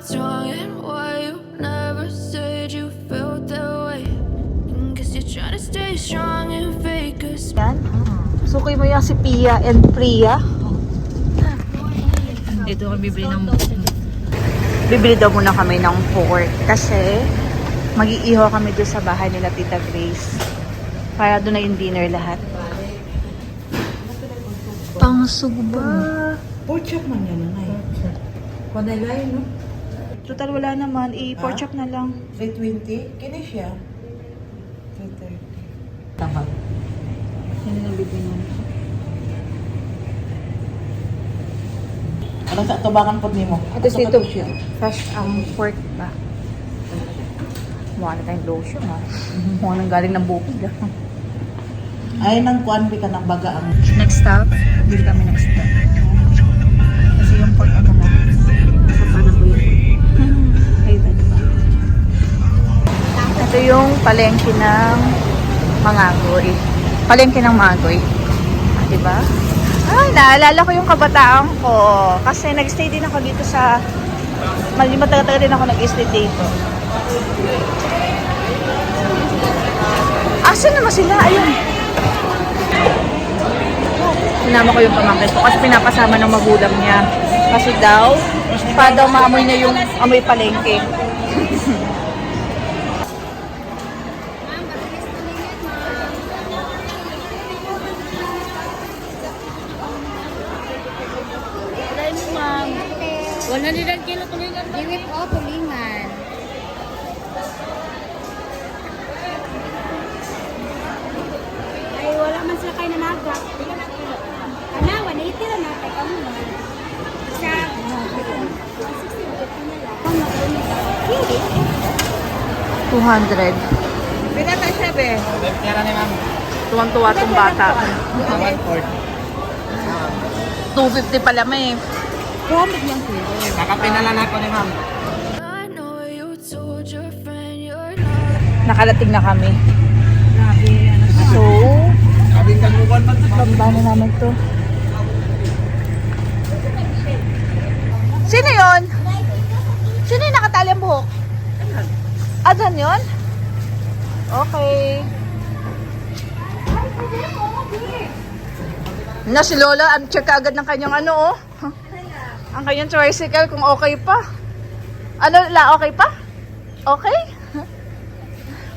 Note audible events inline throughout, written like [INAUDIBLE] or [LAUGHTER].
what's wrong and why you never said you felt that way. Guess you're trying to stay strong and fake a smile. Yan. Sukoy mo yan si Pia and Priya. Dito kami bibili ng... Bibili daw muna kami ng pork kasi mag-iihaw kami doon sa bahay nila Tita Grace. Para doon na yung dinner lahat. Pangsugba. Pork chop man yan, nanay. Panalay, no? Total wala naman. I-pork chop na lang. 320? Kini siya. 330. Tama. Yan na bibili namin. Ano sa tubakan po ni mo? Ito si ito. Fresh ang pork ba? Mukha na tayong lotion ha. Mukha nang galing ng bukid ah. Ay, nang kuan ka ng baga ang... Next stop, bili kami next stop. Palengke ng Mangagoy. Palengke ng Mangagoy. Ah, diba? Ay, naalala ko yung kabataan ko. Kasi nag-stay din ako dito sa... Matagal-tagal din ako nag-stay dito. Asan naman sila? Ayun. Sinama ko yung pamangkin ko kasi pinapasama ng magulang niya. Kasi daw, para daw maamoy niya yung amoy palengke. [LAUGHS] Wala nilang kilo tulingan ba? Diwit o tulingan. Ay, wala man sila kayo nanaga. Ana, 180 lang na. Kaya kamo na. Sa... 200. Pinata siya, be. Tuwang-tuwa tong bata. 250 pala may. 200 yan Kakapinalan ako ni ma'am. Nakalating na kami. So, bamba na namin to. Sino yon? Sino yung nakatali ang buhok? Adan yon? Okay. Na si Lola, ang check agad ng kanyang ano oh. Ang kanyang tricycle kung okay pa. Ano la, okay pa? Okay? [LAUGHS]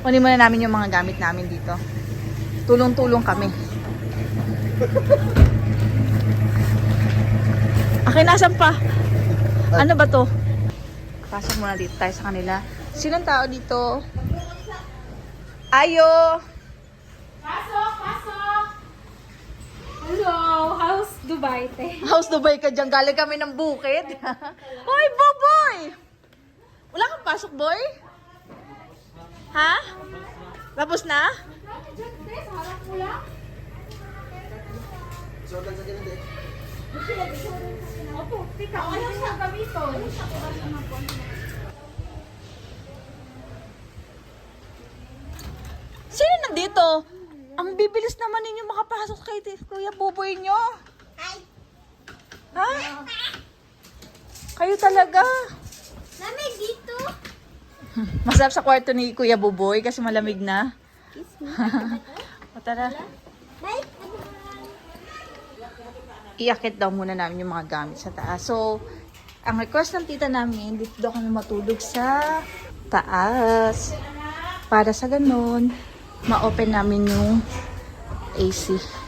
Kunin muna namin yung mga gamit namin dito. Tulong-tulong kami. [LAUGHS] Akin, nasan pa? Ano ba to? Pasok muna dito tayo sa kanila. Sinong tao dito? Ayo! Hello, House Dubai, te. [LAUGHS] House Dubai ka dyan. Galing kami ng bukid. [LAUGHS] Hoy, Boboy! Wala kang pasok, boy? Ha? Tapos na? Opo, tika, ano siya gamiton? Sino nandito? Ang bibilis naman ninyo makapasok kay Kuya Boboy nyo. Ha? Kayo talaga. Lamig dito. [LAUGHS] Masarap sa kwarto ni Kuya Boboy kasi malamig na. [LAUGHS] o tara. Iakit daw muna namin yung mga gamit sa taas. So, ang request ng tita namin, dito daw kami matulog sa taas. Para sa ganun, ma-open namin yung AC.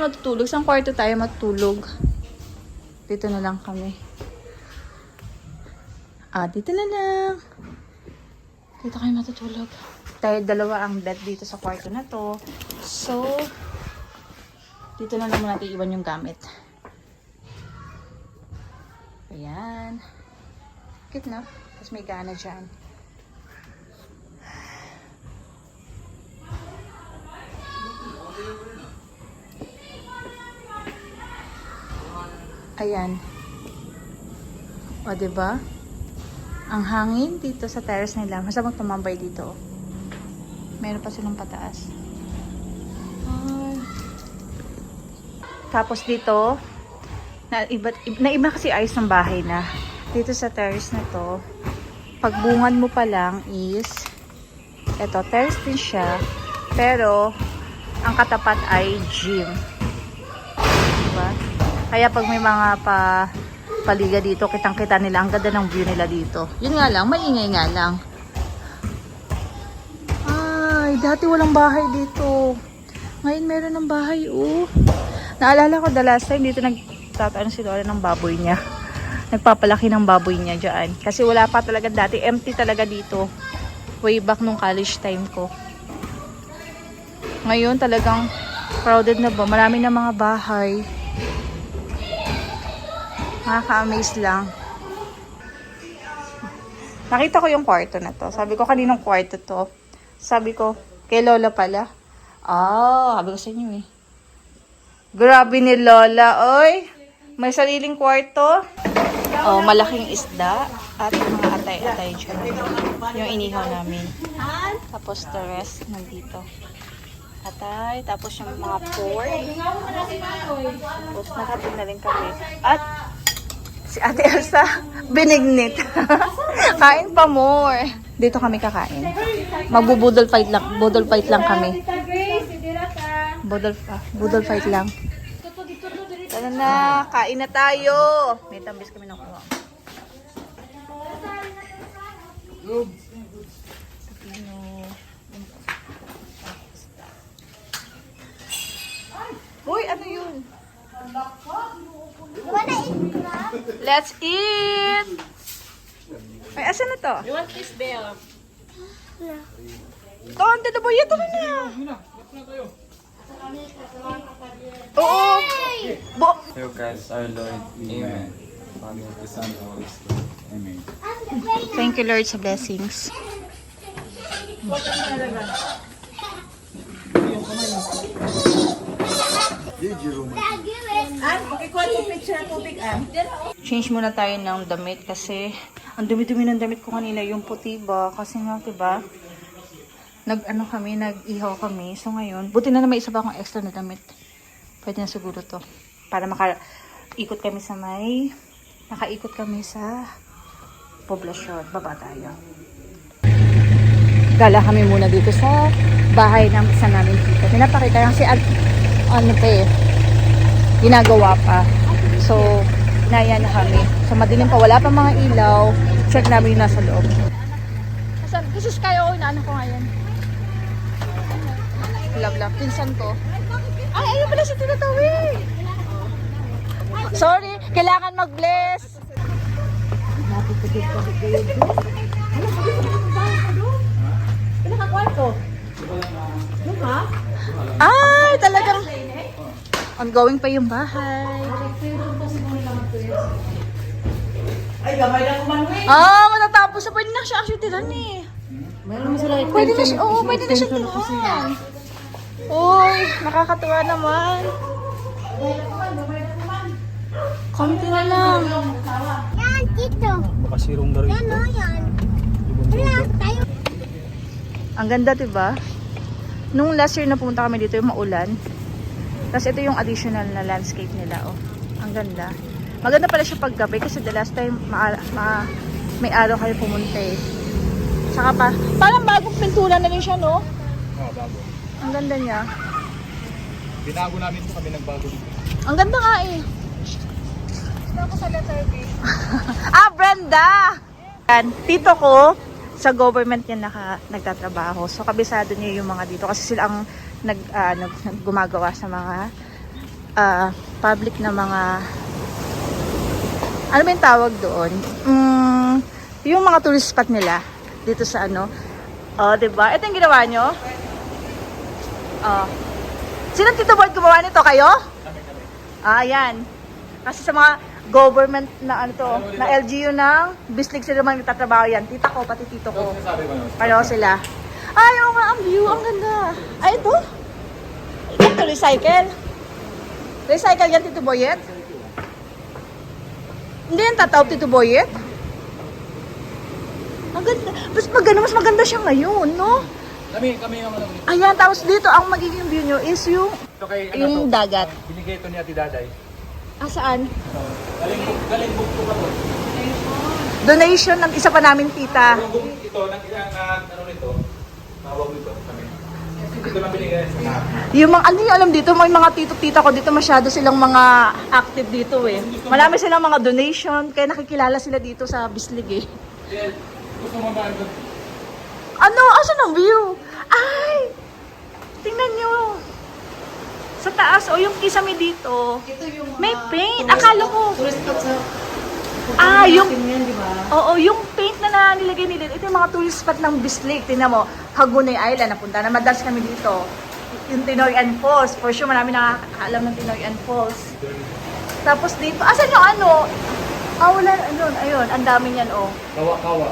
Tayo matutulog? Saan kwarto tayo matutulog? Dito na lang kami. Ah, dito na lang. Dito kayo matutulog. Dahil dalawa ang bed dito sa kwarto na to. So, dito na lang natin iwan yung gamit. Ayan. Cute na. Tapos may gana dyan. Ayan. O, diba? Ang hangin dito sa terrace nila. Masarap tumambay dito. Meron pa silang pataas. Ay. Tapos dito, na iba, na iba kasi ayos ng bahay na. Dito sa terrace na to, pagbungan mo pa lang is, eto, terrace din siya, pero, ang katapat ay gym. Diba? Kaya pag may mga pa paliga dito, kitang-kita nila, ang ganda ng view nila dito. Yun nga lang, maingay nga lang. Ay, dati walang bahay dito. Ngayon meron ng bahay, oh. Naalala ko the last time dito nagtatano si Lola ng baboy niya. Nagpapalaki ng baboy niya dyan. Kasi wala pa talaga dati. Empty talaga dito. Way back nung college time ko. Ngayon talagang crowded na ba? Marami na mga bahay. Nakaka-amaze lang. Nakita ko yung kwarto na to. Sabi ko, kaninong kwarto to? Sabi ko, kay Lola pala. Ah, sabi ko sa inyo eh. Grabe ni Lola, oy. May sariling kwarto. Oh, malaking isda. At mga atay-atay dyan. Yung inihaw namin. Tapos the rest nandito. Atay, tapos yung mga pork. Tapos nakatid na rin kami. At si Ate Elsa, binignit. [LAUGHS] Kain pa more. Dito kami kakain. Magbubudol fight lang. Budol fight lang kami. Budol, ah, budol fight lang. Tara na, kain na tayo. May tambis kami ng kuha. Pepino. Uy, ano yun? Let's eat! Ay, asan na to? You want this bell? Ito, ang dito boy. Ito na. Oo. Bo Through Christ our Lord. Amen. Father, the Son, the Holy Spirit. Amen. Thank you, Lord, sa blessings. Change muna tayo ng damit kasi ang dumi-dumi ng damit ko kanina yung puti ba? Kasi nga 'di ba nag ano kami nag-ihaw kami. So ngayon buti na na may isa pa akong extra na damit. Pwede na siguro to. Para maka ikot kami sa may nakaikot kami sa poblasyon. Baba tayo. Gala kami muna dito sa bahay ng isa namin dito pinapakita lang si Ad, ano pa eh ginagawa pa so naya na kami so madilim pa wala pa mga ilaw check namin yung nasa loob Asan? Kasi Sky ako, inaano ko ngayon. Love, love. Pinsan ko. Ay, ayun pala si Tita Tawi. Sorry, kailangan mag-bless. Ay, talagang ongoing pa yung bahay. Ah, matatapos na. Pwede na siya actually tiran eh. Meron mo sila Pwede na siya, oo, pwede na siya tiran. Uy, nakakatuwa naman. Konti na lang. Yan, dito. Makasirong na rin yan? Wala, tayo. Ang ganda, 'di ba? Nung last year na pumunta kami dito, yung maulan. Tapos ito yung additional na landscape nila, oh. Ang ganda. Maganda pala siya paggabi kasi the last time ma, ma- may araw kayo pumunta eh. Saka pa, parang bagong pintura na rin siya, no? Oo, bago. Ang ganda niya. Binago namin ito kami nagbago dito. Ang ganda nga eh. [LAUGHS] ah, Brenda! Yan, tito ko, sa government niya naka, nagtatrabaho. So, kabisado niya yung mga dito. Kasi sila ang nag, ah, nag, nag- gumagawa sa mga ah, public na mga ano ba yung tawag doon? Mm, yung mga tourist spot nila dito sa ano. Oh, 'di ba? Ito yung ginawa nyo? Oh. Sino Tito Boy gumawa nito? Kayo? Ah, yan. Kasi sa mga government na ano to, na LGU ng Bislig sila mga nagtatrabaho yan. Tita ko, pati tito ko. Pareho sila. Ay, oo nga, ang view, ang ganda. Ay, ito? Ito, recycle. Recycle yan, Tito Boyet? Hindi yan tataw, Tito Boyet? Ang ganda. Mas maganda, mas maganda siya ngayon, no? Kami, kami yung ano. Ayan, tapos dito, ang magiging view nyo is yung Ito kay, ano Yung to? dagat. Binigay ito ni Ate Daday. Ah, saan? Galing galing buk po ako. Donation ng isa pa namin tita. Ito, nito, tawag nito kami. Ito lang binigay sa akin. Yung mga, ano yung alam dito, may mga tito-tita ko dito, masyado silang mga active dito eh. Marami silang mga donation, kaya nakikilala sila dito sa Bislig eh. Yes. Gusto mo ba ito? Ano? Asan ang view? Ay! Tingnan nyo. Sa taas, o yung kisame dito. Ito yung May paint. Akala ko. Tourist spot sa... Ah, yung- Yan, di ba? Oo, yung na nilagay nila. Ito yung mga tourist spot ng Bislig. Tingnan mo, Hagunay Island. Napunta na madalas kami dito. Yung Tinoyan Falls. For sure, marami nakakaalam ng Tinoyan Falls. Tapos dito, asan yung ano? Ah, wala, ano, ayun, ang dami niyan, oh. Kawa-kawa.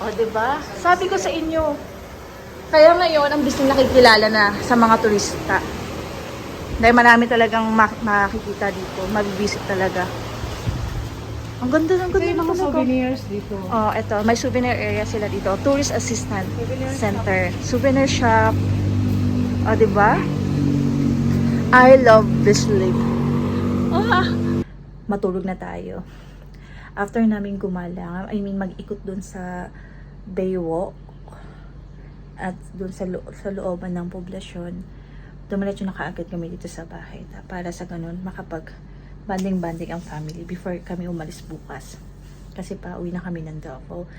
O, oh, ba? Sabi ko sa inyo, kaya ngayon, ang Bislig nakikilala na sa mga turista. Dahil marami talagang mak- makikita dito, mag-visit talaga. Ang ganda, ang ganda ng mga souvenirs dito. Oh, ito, may souvenir area sila dito. Tourist Assistant Center. Souvenir shop. Oh, 'di ba? I love this lake. Ah, matulog na tayo. After namin gumala, I mean mag-ikot dun sa Baywalk at dun sa, lo- sa looban ng poblasyon, dumiretso na kaagad kami dito sa bahay para sa ganun makapag banding-banding ang family before kami umalis bukas. Kasi pa uwi na kami ng Davao.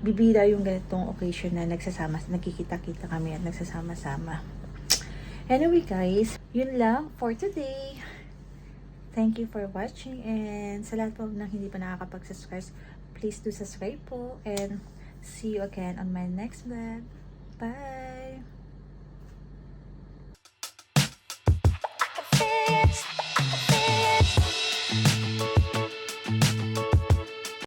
Bibira yung ganitong occasion na nagsasama, nagkikita-kita kami at nagsasama-sama. Anyway guys, yun lang for today. Thank you for watching and sa lahat po ng hindi pa nakakapag-subscribe, please do subscribe po and see you again on my next vlog. Bye!